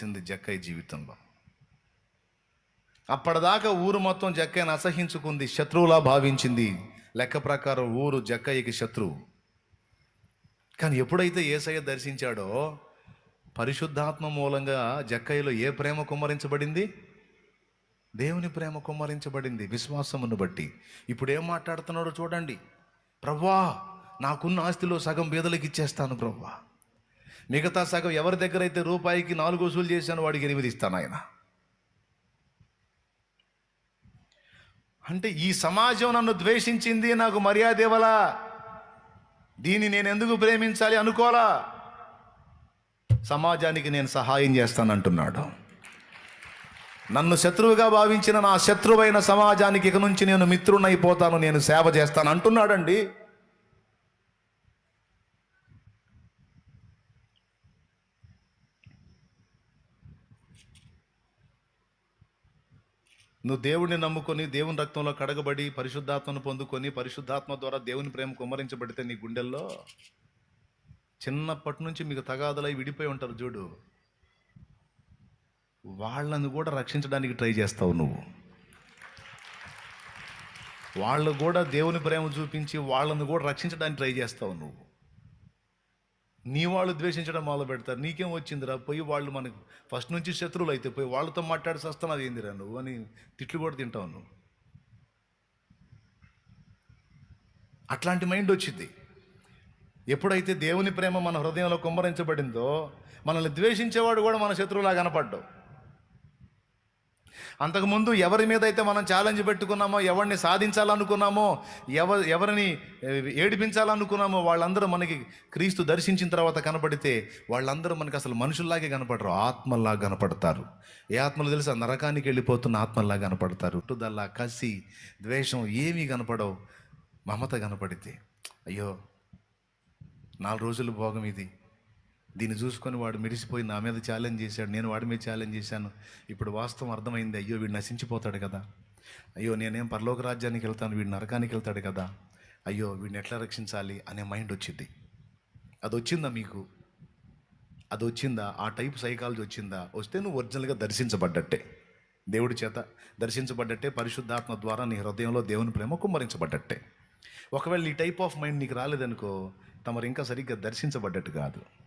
వచ్చింది జక్కయ్య జీవితంలో. అప్పటిదాకా ఊరు మొత్తం జక్కయ్యను అసహించుకుంది శత్రువులా భావించింది. లెక్క ప్రకారం ఊరు జక్కయ్యకి శత్రువు. కానీ ఎప్పుడైతే ఏసయ్య దర్శించాడో పరిశుద్ధాత్మ మూలంగా జక్కయ్యలో ఏ ప్రేమ కుమ్మరించబడింది? దేవుని ప్రేమ కుమ్మరించబడింది విశ్వాసమును బట్టి. ఇప్పుడు ఏం మాట్లాడుతున్నాడో చూడండి. ప్రవ్వా నాకున్న ఆస్తిలో సగం బీదలకు ఇచ్చేస్తాను ప్రవ్వా. మిగతా సగం ఎవరి దగ్గర అయితే రూపాయికి నాలుగు వసూలు చేశాను వాడికి ఎనిమిది ఇస్తాను ఆయన. అంటే ఈ సమాజం నన్ను ద్వేషించింది నాకు మర్యాద ఇవ్వలా? దీన్ని నేను ఎందుకు ప్రేమించాలి అనుకోలా సమాజానికి నేను సహాయం చేస్తానంటున్నాడు. నన్ను శత్రువుగా భావించిన నా శత్రువైన సమాజానికి ఇక నుంచి నేను మిత్రునైపోతాను నేను సేవ చేస్తాను అంటున్నాడండి. నువ్వు దేవుడిని నమ్ముకొని దేవుని రక్తంలో కడగబడి పరిశుద్ధాత్మను పొందుకొని పరిశుద్ధాత్మ ద్వారా దేవుని ప్రేమ కుమ్మరించబడితే నీ గుండెల్లో చిన్నప్పటి నుంచి మీకు తగాదులై విడిపోయి ఉంటారు చూడు. వాళ్ళను కూడా రక్షించడానికి ట్రై చేస్తావు నువ్వు. వాళ్ళు కూడా దేవుని ప్రేమ చూపించి వాళ్ళను కూడా రక్షించడానికి ట్రై చేస్తావు నువ్వు. నీ వాళ్ళు ద్వేషించడం మొదలు పెడతారు. నీకేం వచ్చిందిరా? పోయి వాళ్ళు మనకు ఫస్ట్ నుంచి శత్రువులు అయితే పోయి వాళ్ళతో మాట్లాడి వస్తున్నావు ఏందిరా నువ్వు అని తిట్లు కూడా తింటావు నువ్వు. అట్లాంటి మైండ్ వచ్చింది. ఎప్పుడైతే దేవుని ప్రేమ మన హృదయంలో కుమ్మరించబడిందో మనల్ని ద్వేషించేవాడు కూడా మన శత్రువులా కనపడ్డావు. అంతకుముందు ఎవరి మీద అయితే మనం ఛాలెంజ్ పెట్టుకున్నామో ఎవరిని సాధించాలనుకున్నామో ఎవ ఎవరిని ఏడిపించాలనుకున్నామో వాళ్ళందరూ మనకి క్రీస్తు దర్శించిన తర్వాత కనపడితే వాళ్ళందరూ మనకి అసలు మనుషుల్లాగే కనపడరు ఆత్మల్లా కనపడతారు. ఏ ఆత్మలు తెలుసా? నరకానికి వెళ్ళిపోతున్న ఆత్మల్లా కనపడతారు. పట్టుదల కసి ద్వేషం ఏమీ కనపడవు. మమత కనపడితే అయ్యో నాలుగు రోజులు భోగం ఇది. దీన్ని చూసుకొని వాడు మెరిసిపోయి నా మీద ఛాలెంజ్ చేశాడు నేను వాడి మీద ఛాలెంజ్ చేశాను. ఇప్పుడు వాస్తవం అర్థమైంది అయ్యో వీడు నశించిపోతాడు కదా. అయ్యో నేనేం పరలోక రాజ్యానికి వెళ్తాను వీడు నరకానికి వెళ్తాడు కదా. అయ్యో వీడిని ఎట్లా రక్షించాలి అనే మైండ్ వచ్చింది. అది వచ్చిందా మీకు? అది వచ్చిందా? ఆ టైప్ సైకాలజీ వచ్చిందా? వస్తే నువ్వు ఒరిజినల్గా దర్శించబడ్డట్టే. దేవుడి చేత దర్శించబడ్డట్టే పరిశుద్ధాత్మ ద్వారా నీ హృదయంలో దేవుని ప్రేమ కుమ్మరించబడ్డట్టే. ఒకవేళ ఈ టైప్ ఆఫ్ మైండ్ నీకు రాలేదనుకో తమరు ఇంకా సరిగ్గా దర్శించబడ్డట్టు కాదు.